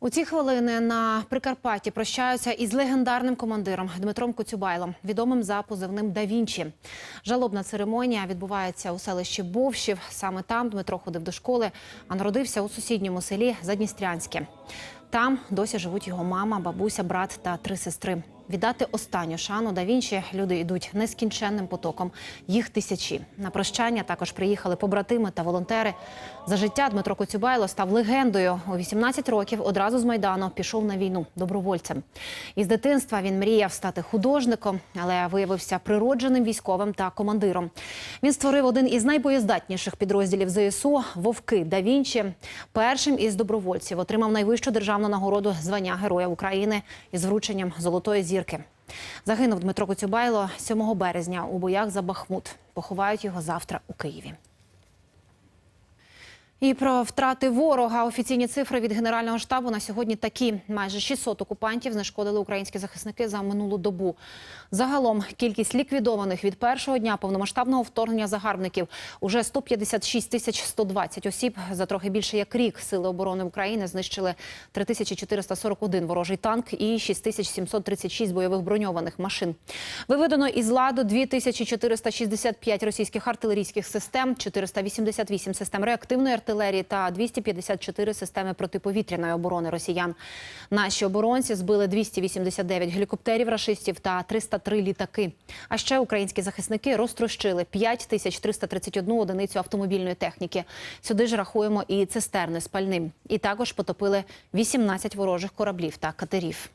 У ці хвилини на Прикарпатті прощаються із легендарним командиром Дмитром Коцюбайлом, відомим за позивним Да Вінчі. Жалобна церемонія відбувається у селищі Бовщів. Саме там Дмитро ходив до школи, а народився у сусідньому селі Задністрянське. Там досі живуть його мама, бабуся, брат та три сестри. Віддати останню шану да Вінчі люди йдуть нескінченним потоком. Їх тисячі. На прощання також приїхали побратими та волонтери. За життя Дмитро Коцюбайло став легендою. У 18 років одразу з майдану пішов на війну добровольцем. Із дитинства він мріяв стати художником, але виявився природженим військовим та командиром. Він створив один із найбоєздатніших підрозділів ЗСУ Вовки да Вінчі. Першим із добровольців отримав найвищу державну нагороду звання Героя України із врученням золотої зірки. Загинув Дмитро Коцюбайло 7 березня у боях за Бахмут. Поховають його завтра у Києві. І про втрати ворога офіційні цифри від генерального штабу на сьогодні такі: майже 600 окупантів знешкодили українські захисники за минулу добу. Загалом кількість ліквідованих від першого дня повномасштабного вторгнення загарбників уже 156 тисяч 120 осіб. За трохи більше як рік сили оборони України знищили 3441 ворожий танк і 6736 бойових броньованих машин. Виведено із ладу 2465 російських артилерійських систем, 488 систем реактивної артилерії та 254 системи протиповітряної оборони росіян. Наші оборонці збили 289 гелікоптерів рашистів та 303 літаки. А ще українські захисники розтрощили 5331 одиницю автомобільної техніки. Сюди ж рахуємо і цистерни з пальним. І також потопили 18 ворожих кораблів та катерів.